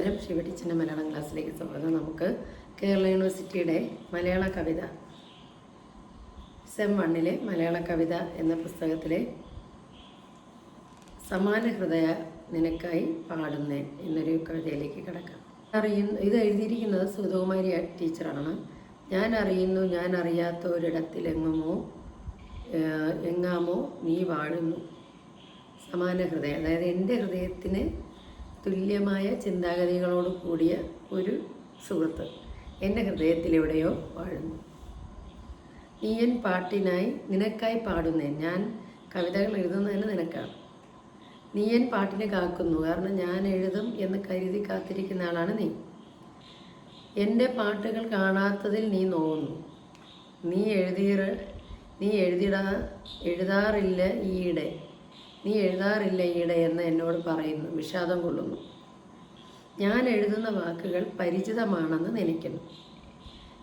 നമസ്കാരം ശിവടിച്ചിന്റെ മലയാളം ക്ലാസ്സിലേക്ക് സ്വാഗതം. നമുക്ക് കേരള യൂണിവേഴ്സിറ്റിയുടെ മലയാള കവിത സെം വണ്ണിലെ മലയാള കവിത എന്ന പുസ്തകത്തിലെ സമാന ഹൃദയ നിനക്കായി പാടുന്നേ എന്നൊരു കവിതയിലേക്ക് കിടക്കാം. അറിയുന്നു ഇത് എഴുതിയിരിക്കുന്നത് സുധകുമാരി ടീച്ചറാണ്. ഞാൻ അറിയുന്നു ഞാൻ അറിയാത്ത ഒരിടത്തിലെങ്ങുമോ എങ്ങാമോ നീ വാഴുന്നു. സമാന ഹൃദയം അതായത് എന്റെ ഹൃദയത്തിന് തുല്യമായ ചിന്താഗതികളോട് കൂടിയ ഒരു സുഹൃത്ത് എന്റെ ഹൃദയത്തിലെവിടെയോ വാഴുന്നു. നീയൻ പാട്ടിനായി നിനക്കായി പാടുന്നേ. ഞാൻ കവിതകൾ എഴുതുന്നതിന് നിനക്കാണ്. നീയൻ പാട്ടിനെ കാക്കുന്നു. കാരണം ഞാൻ എഴുതും എന്ന് കരുതി കാത്തിരിക്കുന്ന ആളാണ് നീ. എന്റെ പാട്ടുകൾ കാണാത്തതിൽ നീ നോവുന്നു. നീ എഴുതിയ നീ എഴുതിടാ എഴുതാറില്ല ഈയിടെ. നീ എഴുതാറില്ല ഈയിടെ? എന്ന് എന്നോട് പറയുന്നു. വിഷാദം കൊള്ളുന്നു. ഞാൻ എഴുതുന്ന വാക്കുകൾ പരിചിതമാണെന്ന് നനയ്ക്കുന്നു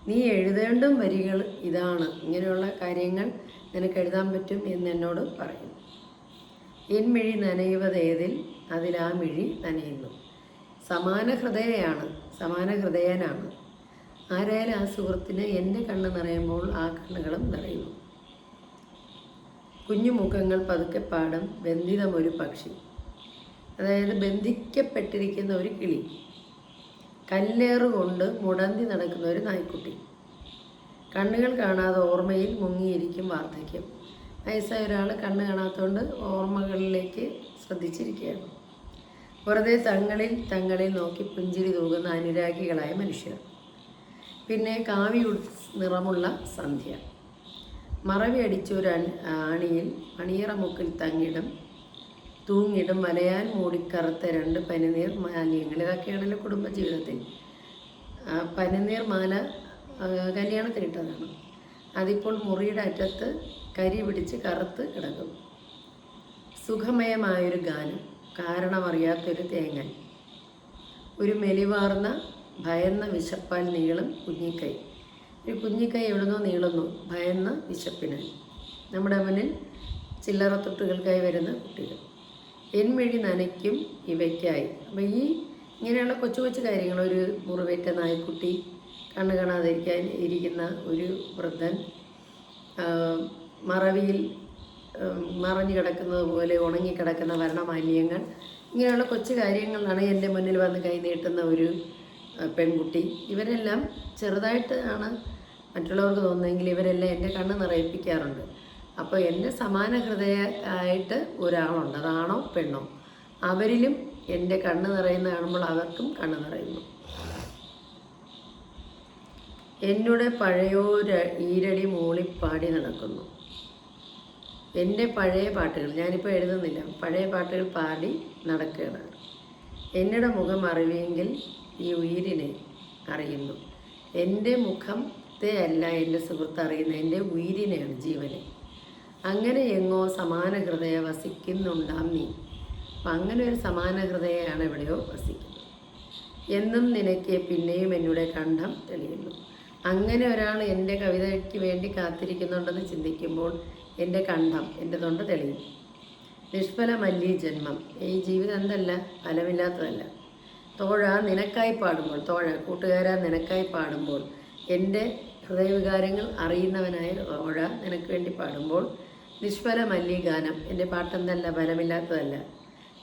നീ എഴുതേണ്ടും വരികൾ ഇതാണ്. ഇങ്ങനെയുള്ള കാര്യങ്ങൾ നിനക്ക് എഴുതാൻ പറ്റും എന്ന് എന്നോട് പറയുന്നു. എൻമിഴി നനയുവതേതിൽ ആ മിഴി നനയുന്നു. സമാന ഹൃദയയാണ് സമാന ഹൃദയനാണ്. ആരായാലും ആ സുഹൃത്തിന് എന്റെ കണ്ണ് നിറയുമ്പോൾ ആ കണ്ണുകളും നിറയുന്നു. കുഞ്ഞു മുഖങ്ങൾ പതുക്കെ പാടും. ബന്ധിതമൊരു പക്ഷി. അതായത് ബന്ധിക്കപ്പെട്ടിരിക്കുന്ന ഒരു കിളി. കല്ലേറുകൊണ്ട് മുടന്തി നടക്കുന്ന ഒരു നായ്ക്കുട്ടി. കണ്ണുകൾ കാണാതെ ഓർമ്മയിൽ മുങ്ങിയിരിക്കും വാർദ്ധക്യം. വയസ്സായ ഒരാൾ കണ്ണ് കാണാത്തതുകൊണ്ട് ഓർമ്മകളിലേക്ക് ശ്രദ്ധിച്ചിരിക്കുകയാണ്. വെറുതെ തങ്ങളിൽ തങ്ങളിൽ നോക്കി പുഞ്ചിരി തൂകുന്ന അനുരാഗികളായ മനുഷ്യർ. പിന്നെ കാവി നിറമുള്ള സന്ധ്യ. മറവി അടിച്ചൊരു അണി ആണിയിൽ അണിയറ മുക്കിൽ തങ്ങിടും തൂങ്ങിടും മലയാൻ മൂടിക്കറുത്ത രണ്ട് പനിനീർ മാലിന്യങ്ങൾ ഇതൊക്കെയാണല്ലോ കുടുംബജീവിതത്തിൽ. പനിനീർ മാല കല്യാണത്തിനിട്ടതാണ് അതിപ്പോൾ മുറിയുടെ അറ്റത്ത് കരി പിടിച്ച് കറുത്ത് കിടക്കും. സുഖമയമായൊരു ഗാനം കാരണമറിയാത്തൊരു തേങ്ങൽ. ഒരു മെലിവാർന്ന ഭയന്ന വിശപ്പാൽ നീളം കുഞ്ഞിക്കൈ. ഒരു കുഞ്ഞിക്കൈ എവിടുന്നോ നീളുന്നു ഭയന്ന വിശപ്പിന്. നമ്മുടെ മുന്നിൽ ചില്ലറ തൊട്ടുകൾക്കായി വരുന്ന കുട്ടികൾ. എൻമിഴി നനയ്ക്കും ഇവയ്ക്കായി. അപ്പം ഈ ഇങ്ങനെയുള്ള കൊച്ചു കൊച്ചു കാര്യങ്ങൾ ഒരു മുറിവേറ്റ നായ്ക്കുട്ടി കണ്ണ് കാണാതിരിക്കാൻ ഇരിക്കുന്ന ഒരു വൃദ്ധൻ മറവിയിൽ മറഞ്ഞു കിടക്കുന്നത് പോലെ ഉണങ്ങിക്കിടക്കുന്ന വർണമാലിന്യങ്ങൾ. ഇങ്ങനെയുള്ള കൊച്ചു കാര്യങ്ങളാണ് എന്റെ മുന്നിൽ വന്ന് കൈ നീട്ടുന്ന ഒരു പെൺകുട്ടി. ഇവരെല്ലാം ചെറുതായിട്ട് ആണ് മറ്റുള്ളവർക്ക് തോന്നുന്നെങ്കിൽ ഇവരെല്ലാം എന്റെ കണ്ണ് നിറയിപ്പിക്കാറുണ്ട്. അപ്പോൾ എന്റെ സമാന ഹൃദയ ആയിട്ട് ഒരാളുണ്ട്. അതാണോ? പെണ്ണോ? അവരിലും എന്റെ കണ്ണ് നിറയുന്ന കാണുമ്പോൾ അവർക്കും കണ്ണ് നിറയുന്നു. എന്നുടെ പഴയോ ഈരടി മൂളിപ്പാടി നടക്കുന്നു. എന്റെ പഴയ പാട്ടുകൾ ഞാനിപ്പോൾ എഴുതുന്നില്ല. പഴയ പാട്ടുകൾ പാടി നടക്കുകയാണ്. എന്നുടെ മുഖം അറിവെങ്കിൽ ഈ ഉയിരിനെ അറിയുന്നു. എന്റെ മുഖത്തെ അല്ല എന്റെ സുഹൃത്ത് അറിയുന്ന എന്റെ ഉയിരിനെയാണ് ജീവനെ. അങ്ങനെ എങ്ങോ സമാന ഹൃദയ വസിക്കുന്നുണ്ടാം നീ അപ്പം അങ്ങനെ ഒരു സമാന ഹൃദയമാണ് എവിടെയോ വസിക്കുന്നത്. എന്നും നിനക്ക് പിന്നെയും എന്നോട് കണ്ഠം തെളിയുന്നു. അങ്ങനെ ഒരാൾ എന്റെ കവിതയ്ക്ക് വേണ്ടി കാത്തിരിക്കുന്നുണ്ടെന്ന് ചിന്തിക്കുമ്പോൾ എന്റെ കണ്ഠം എന്റെ തൊണ്ട തെളിയും. നിഷ്ഫലമല്ലീ ജന്മം. ഈ ജീവിതം എന്തല്ല? ഫലമില്ലാത്തതല്ല. തോഴ നിനക്കായി പാടുമ്പോൾ തോഴ കൂട്ടുകാരാ നിനക്കായി പാടുമ്പോൾ എന്റെ ഹൃദയവികാരങ്ങൾ അറിയുന്നവനായ ഓഴ നിനക്ക് വേണ്ടി പാടുമ്പോൾ നിഷ്ഫലമല്ലി ഗാനം എന്റെ പാട്ടെന്തല്ല ഫലമില്ലാത്തതല്ല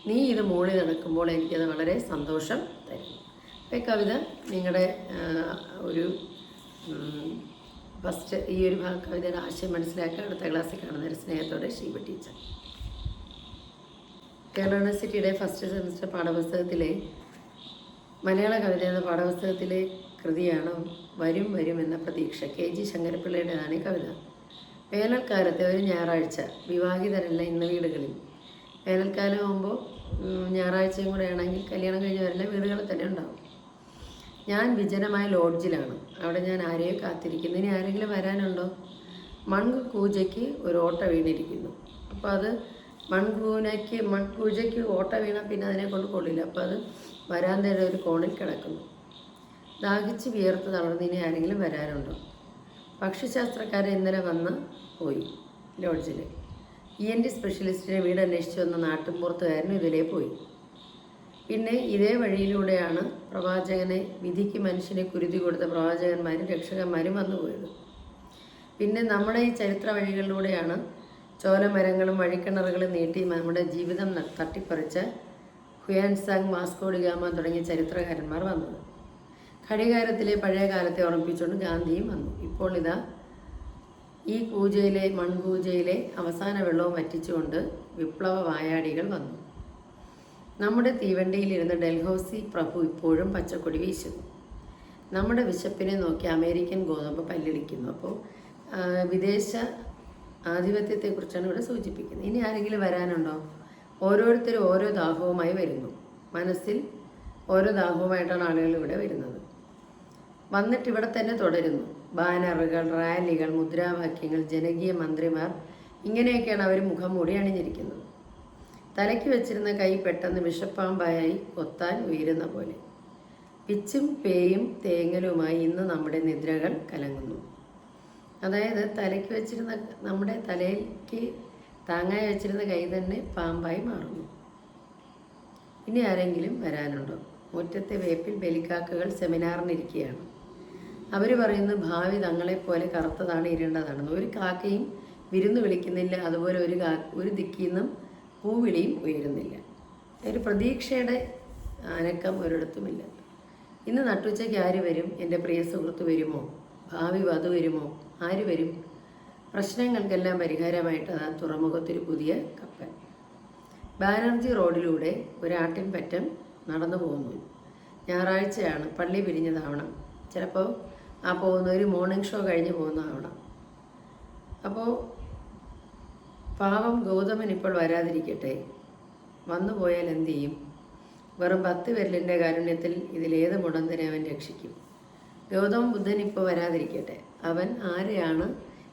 നീ ഇത് മൂളി നടക്കുമ്പോൾ എനിക്കത് വളരെ സന്തോഷം തരും. ഈ കവിത നിങ്ങളുടെ ഒരു ഫസ്റ്റ് ഈ ഒരു കവിതയുടെ ആശയം മനസ്സിലാക്കുക അടുത്ത ക്ലാസ്സിൽ കാണുന്ന ഒരു സ്നേഹത്തോടെ ശിവ ടീച്ചർ. കേരള യൂണിവേഴ്സിറ്റിയുടെ ഫസ്റ്റ് സെമിസ്റ്റർ പാഠപുസ്തകത്തിലെ മലയാള കവിത എന്ന പാഠപുസ്തകത്തിലെ കൃതിയാണ്? വരും വരും എന്ന പ്രതീക്ഷ. കെ. ജി. ശങ്കരപ്പിള്ളയുടേതാണ് കവിത. വേനൽക്കാലത്തെ ഒരു ഞായറാഴ്ച വിവാഹിതരല്ല ഇന്ന് വീടുകളിൽ. വേനൽക്കാലം ആകുമ്പോൾ ഞായറാഴ്ചയും കൂടെ ആണെങ്കിൽ കല്യാണം കഴിഞ്ഞവരെല്ലാം വീടുകളിൽ തന്നെ ഉണ്ടാവും. ഞാൻ വിജനമായ ലോഡ്ജിലാണ്. അവിടെ ഞാൻ ആരെയും കാത്തിരിക്കുന്നു. ഇനി ആരെങ്കിലും വരാനുണ്ടോ? മൺകൂജയ്ക്ക് ഒരു ഓട്ട വീണിരിക്കുന്നു. അപ്പോൾ അത് മൺകൂനയ്ക്ക് മൺകൂജയ്ക്ക് ഓട്ട വീണാൽ പിന്നെ അതിനെ കൊണ്ട് കൊള്ളില്ല. അപ്പോൾ അത് വരാന്തയുടെ ഒരു കോണിൽ കിടക്കുന്നു. ദാഹിച്ച് വിയർത്ത് തളർന്നതിനെയാണെങ്കിലും വരാറുണ്ട്. ആരെങ്കിലും വരാനുണ്ടോ പക്ഷിശാസ്ത്രക്കാരൻ ഇന്നലെ വന്ന് പോയി ലോഡ്ജിൽ ഇ എൻ ടി സ്പെഷ്യലിസ്റ്റിനെ വീട് അന്വേഷിച്ച് വന്ന നാട്ടിൻപുറത്തുകാരനും ഇതിലേ പോയി. പിന്നെ ഇതേ വഴിയിലൂടെയാണ് പ്രവാചകനെ വിധിക്ക് മനുഷ്യനെ കുരുതി കൊടുത്ത പ്രവാചകന്മാരും രക്ഷകന്മാരും വന്നുപോയത് പിന്നെ നമ്മുടെ ഈ ചരിത്ര വഴികളിലൂടെയാണ് ചോലമരങ്ങളും വഴിക്കിണറുകളും നീട്ടി നമ്മുടെ ജീവിതം തട്ടിപ്പറിച്ച് ഹുയാൻസാങ് വാസ്കോഡിഗാമ തുടങ്ങിയ ചരിത്രകാരന്മാർ വന്നത്. ഘടികാരത്തിലെ പഴയ കാലത്തെ ഓർമ്മിപ്പിച്ചുകൊണ്ട് ഗാന്ധിയും വന്നു. ഇപ്പോൾ ഇതാ ഈ പൂജയിലെ മൺപൂജയിലെ അവസാന വെള്ളവും വറ്റിച്ചുകൊണ്ട് വിപ്ലവ വായാടികൾ വന്നു. നമ്മുടെ തീവണ്ടിയിലിരുന്ന് ഡൽഹൌസി പ്രഭു ഇപ്പോഴും പച്ചക്കൊടി വീശുന്നു. നമ്മുടെ വിശപ്പിനെ നോക്കി അമേരിക്കൻ ഗോതമ്പ് പല്ലിളിക്കുന്നു. അപ്പോൾ വിദേശ ആധിപത്യത്തെക്കുറിച്ചാണ് ഇവിടെ സൂചിപ്പിക്കുന്നത്. ഇനി ആരെങ്കിലും വരാനുണ്ടോ? ഓരോരുത്തരും ഓരോ ദാഹവുമായി വരുന്നു. മനസ്സിൽ ഓരോ ദാഹവുമായിട്ടാണ് ആളുകൾ ഇവിടെ വരുന്നത്. വന്നിട്ട് ഇവിടെ തന്നെ തുടരുന്നു. ബാനറുകൾ റാലികൾ മുദ്രാവാക്യങ്ങൾ ജനകീയ മന്ത്രിമാർ ഇങ്ങനെയൊക്കെയാണ് അവർ മുഖം മൂടി അണിഞ്ഞിരിക്കുന്നത്. തലയ്ക്ക് വെച്ചിരുന്ന കൈ പെട്ടെന്ന് വിഷപ്പാമ്പായി കൊത്താൻ ഉയരുന്ന പോലെ. പിച്ചും പേയും തേങ്ങലുമായി ഇന്ന് നമ്മുടെ നിദ്രകൾ കലങ്ങുന്നു. അതായത് തലയ്ക്ക് വെച്ചിരുന്ന നമ്മുടെ തലയ്ക്ക് താങ്ങായി വെച്ചിരുന്ന കൈ തന്നെ പാമ്പായി മാറുന്നു. ഇനി ആരെങ്കിലും വരാനുണ്ടോ? മുറ്റത്തെ വേപ്പിൽ ബലിക്കാക്കകൾ സെമിനാറിനിരിക്കുകയാണ്. അവർ പറയുന്നത് ഭാവി തങ്ങളെപ്പോലെ കറുത്തതാണ് ഇരുണ്ടതാണെന്ന് ഒരു കാക്കയും വിരുന്ന് വിളിക്കുന്നില്ല അതുപോലെ ഒരു കാ ഒരു ദിക്കിൽ നിന്നും പൂവിളിയും ഉയരുന്നില്ല. ഒരു പ്രതീക്ഷയുടെ അനക്കം ഒരിടത്തുമില്ല. ഇന്ന് നട്ടുച്ചയ്ക്ക് ആര് വരും? എന്റെ പ്രിയ സുഹൃത്ത് വരുമോ? ഭാവി വധു വരുമോ? ആര് വരും? പ്രശ്നങ്ങൾക്കെല്ലാം പരിഹാരമായിട്ട് അതാ തുറമുഖത്തൊരു പുതിയ കപ്പൽ. ബാനർജി റോഡിലൂടെ ഒരാട്ടിൻ പറ്റം നടന്നു പോകുന്നു ഞായറാഴ്ചയാണ് പള്ളി പിരിഞ്ഞതാവണം. ചിലപ്പോൾ ആ പോകുന്ന ഒരു മോർണിംഗ് ഷോ കഴിഞ്ഞ് പോകുന്ന അവിടെ. അപ്പോൾ പാവം ഗൗതമൻ ഇപ്പോൾ വരാതിരിക്കട്ടെ. വന്നു പോയാൽ എന്തു ചെയ്യും? വെറും പത്ത് വിരലിന്റെ കാരുണ്യത്തിൽ ഇതിലേത് മുടന്തിനെ അവൻ രക്ഷിക്കും. ഗൗതമ ബുദ്ധൻ ഇപ്പോൾ വരാതിരിക്കട്ടെ. അവൻ ആരെയാണ്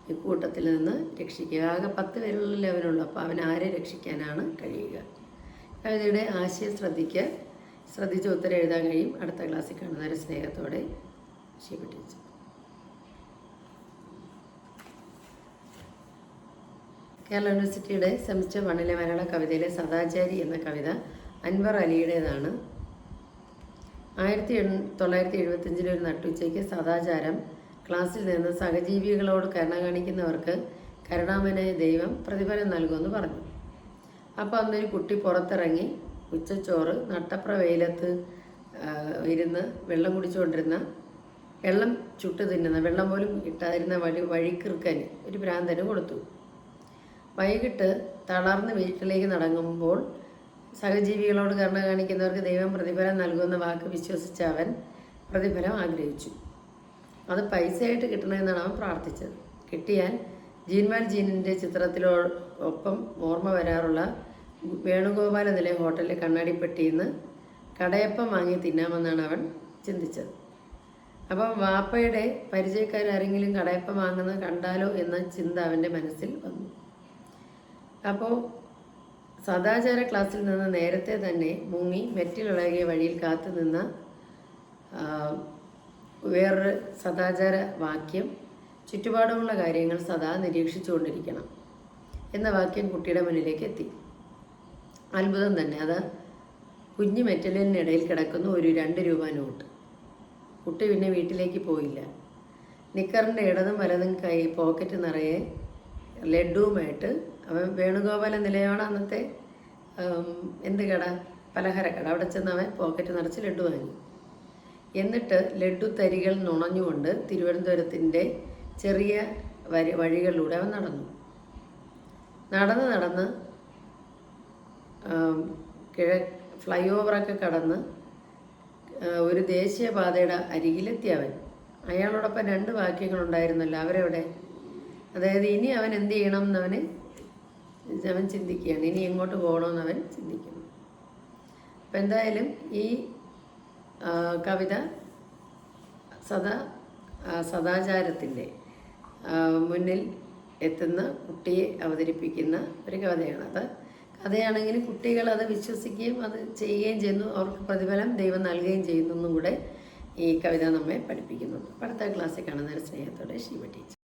ഇക്കൂട്ടത്തിൽ നിന്ന് രക്ഷിക്കുക? ആകെ പത്ത് വിരലിൽ അവനുള്ളൂ. അപ്പോൾ അവൻ ആരെ രക്ഷിക്കാനാണ് കഴിയുക? കവിതയുടെ ആശയം ശ്രദ്ധിക്കുക. ശ്രദ്ധിച്ച് ഉത്തരം എഴുതാൻ കഴിയും. അടുത്ത ക്ലാസ്സിൽ കാണുന്നവരെ സ്നേഹത്തോടെ. ശിവട്ടിച്ചു കേരള യൂണിവേഴ്സിറ്റിയുടെ സെമിസ്റ്റർ വണ്ണിലെ മലയാള കവിതയിലെ സദാചാരി എന്ന കവിത അൻവർ അലിയുടേതാണ്. ആയിരത്തി തൊള്ളായിരത്തി എഴുപത്തഞ്ചിലെ ഒരു നട്ടുച്ചയ്ക്ക് സദാചാരം ക്ലാസ്സിൽ നിന്ന് സഹജീവികളോട് കരുണ കാണിക്കുന്നവർക്ക് കരുണാമനായ ദൈവം പ്രതിഫലം നൽകുമെന്ന് പറഞ്ഞു. അപ്പോൾ അന്നൊരു കുട്ടി പുറത്തിറങ്ങി ഉച്ചച്ചോറ് നട്ടപ്ര വെയിലത്ത് ഇരുന്ന് വെള്ളം കുടിച്ചുകൊണ്ടിരുന്ന വെള്ളം ചുട്ട് തിന്നുന്ന വെള്ളം പോലും കിട്ടാതിരുന്ന വഴി വഴിക്കിറുക്കന് ഒരു ഭ്രാന്തന് കൊടുത്തു. വൈകിട്ട് തളർന്ന് വീട്ടിലേക്ക് നടങ്ങുമ്പോൾ സഹജീവികളോട് കരുണ കാണിക്കുന്നവർക്ക് ദൈവം പ്രതിഫലം നൽകുമെന്ന വാക്ക് വിശ്വസിച്ച അവൻ പ്രതിഫലം ആഗ്രഹിച്ചു. അത് പൈസയായിട്ട് കിട്ടണമെന്നാണ് അവൻ പ്രാർത്ഥിച്ചത്. കിട്ടിയാൽ ജീൻമാൽ ജീനിന്റെ ചിത്രത്തിലോ ഒപ്പം ഓർമ്മ വരാറുള്ള വേണുഗോപാല ഹോട്ടലിലെ കണ്ണാടിപ്പെട്ടിയിൽ നിന്ന് കടയപ്പം വാങ്ങി തിന്നാമെന്നാണ് അവൻ ചിന്തിച്ചത്. അപ്പം വാപ്പയുടെ പരിചയക്കാരാരെങ്കിലും കടയപ്പം വാങ്ങുന്നത് കണ്ടാലോ എന്ന ചിന്ത അവന്റെ മനസ്സിൽ വന്നു. അപ്പോൾ സദാചാര ക്ലാസ്സിൽ നിന്ന് നേരത്തെ തന്നെ മുങ്ങി മെറ്റിലിളകിയ വഴിയിൽ കാത്തു നിന്ന വേറൊരു സദാചാര വാക്യം ചുറ്റുപാടുമുള്ള കാര്യങ്ങൾ സദാ നിരീക്ഷിച്ചുകൊണ്ടിരിക്കണം എന്ന വാക്യം കുട്ടിയുടെ മുന്നിലേക്ക് എത്തി. അത്ഭുതം തന്നെ. അത് കുഞ്ഞു മെറ്റലിനിടയിൽ കിടക്കുന്ന ഒരു രണ്ട് രൂപ നോട്ട്. കുട്ടി പിന്നെ വീട്ടിലേക്ക് പോയില്ല. നിക്കറിന്റെ ഇടതും വലതും കൈ പോക്കറ്റ് നിറയെ ലഡുവുമായിട്ട് അവൻ വേണുഗോപാല നിലയാണ് അന്നത്തെ? എന്ത് കട? പലഹാര കട. അവിടെ ചെന്ന് അവൻ പോക്കറ്റ് നിറച്ച് ലഡു വാങ്ങി. എന്നിട്ട് ലഡു തരികൾ നുണഞ്ഞുകൊണ്ട് തിരുവനന്തപുരത്തിന്റെ ചെറിയ വരി വഴികളിലൂടെ അവൻ നടന്നു. നടന്ന് നടന്ന് കിഴ ഫ്ലൈ ഓവറൊക്കെ കടന്ന് ഒരു ദേശീയപാതയുടെ അരികിലെത്തി അവൻ അയാളോടൊപ്പം രണ്ട് വാക്യങ്ങൾ വാക്യങ്ങളുണ്ടായിരുന്നല്ലോ. അവരെവിടെ? അതായത് ഇനി അവൻ എന്ത് ചെയ്യണം എന്നവന് അവൻ ചിന്തിക്കുകയാണ്. ഇനി എങ്ങോട്ട് പോകണമെന്ന് അവൻ ചിന്തിക്കുന്നു. അപ്പം എന്തായാലും ഈ കവിത സദാ സദാചാരത്തിന്റെ മുന്നിൽ എത്തുന്ന കുട്ടിയെ അവതരിപ്പിക്കുന്ന ഒരു കവിതയാണ് അത്. കഥയാണെങ്കിൽ കുട്ടികൾ അത് വിശ്വസിക്കുകയും അത് ചെയ്യുകയും ചെയ്യുന്നു. അവർക്ക് പ്രതിഫലം ദൈവം നൽകുകയും ചെയ്യുന്നു എന്നും കൂടെ ഈ കവിത നമ്മെ പഠിപ്പിക്കുന്നുണ്ട്. അടുത്ത ക്ലാസ്സിൽ കാണുന്നൊരു സ്നേഹത്തോടെ ശിവ ടീച്ചർ